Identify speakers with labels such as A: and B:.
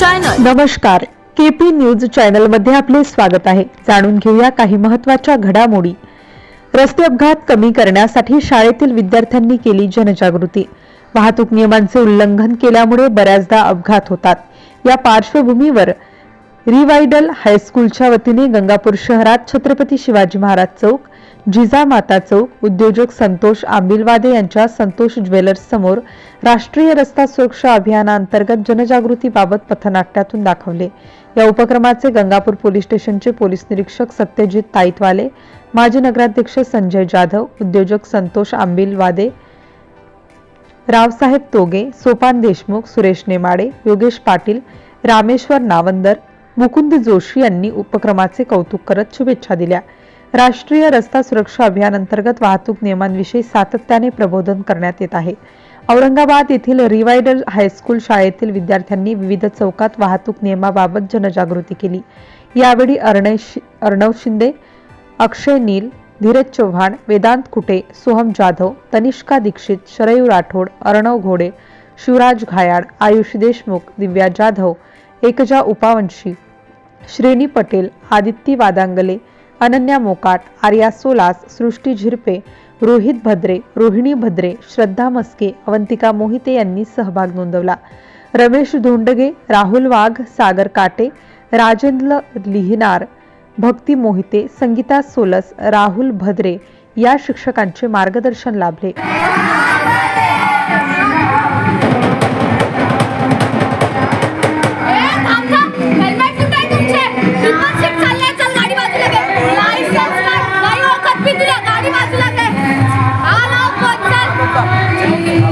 A: Channel
B: नमस्कार. KP news चॅनलमध्ये आपले स्वागत आहे. जाणून घेऊया काही महत्त्वाच्या घडामोडी. रस्ते अपघात कमी करण्यासाठी शाळेतील विद्यार्थ्यांनी केली जनजागृती. वाहतूक नियमांचे उल्लंघन केल्यामुळे बऱ्याचदा अपघात होतात. या पार्श्वभूमीवर रिवायडल हायस्कूलच्या वतीने गंगापूर शहरात छत्रपती शिवाजी महाराज चौक जिजामाता चौक उद्योजक संतोष आंबिलवादे यांच्या संतोष ज्वेलर्स समोर राष्ट्रीय रस्ता सुरक्षा अभियानांतर्गत जनजागृतीबाबत पथनाट्यातून दाखवले. या उपक्रमाचे गंगापूर पोलीस स्टेशनचे पोलीस निरीक्षक सत्यजित ताईतवाले माजी नगराध्यक्ष संजय जाधव उद्योजक संतोष आंबिलवादे रावसाहेब तोगे सोपान देशमुख सुरेश नेमाडे योगेश पाटील रामेश्वर नावंदर मुकुंद जोशी यांनी उपक्रमाचे कौतुक करत शुभेच्छा दिल्या. राष्ट्रीय रस्ता सुरक्षा अभियान अंतर्गत वाहतूक नियमांविषयी सातत्याने प्रबोधन करण्यात येत आहे. औरंगाबाद येथील रिवायडल हायस्कूल शाळेतील विद्यार्थ्यांनी विविध चौकात वाहतूक नियमाबाबत जनजागृती केली. यावेळी अर्णय अर्णव शिंदे अक्षय नील धीरज चव्हाण वेदांत कुटे सोहम जाधव तनिष्का दीक्षित शरयू राठोड अर्णव घोडे शिवराज घायाड आयुष देशमुख दिव्या जाधव एकजा उपावंशी श्रेणी पटेल आदित्य वादांगले अनन्या मोकाट आर्या सोलास सृष्टी झिरपे रोहित भद्रे रोहिणी भद्रे श्रद्धा मस्के अवंतिका मोहिते यांनी सहभाग नोंदवला. रमेश धोंडगे राहुल वाघ सागर काटे राजेंद्र लिहिनार भक्ती मोहिते संगीता सोलस राहुल भद्रे या शिक्षकांचे मार्गदर्शन लाभले. Okay.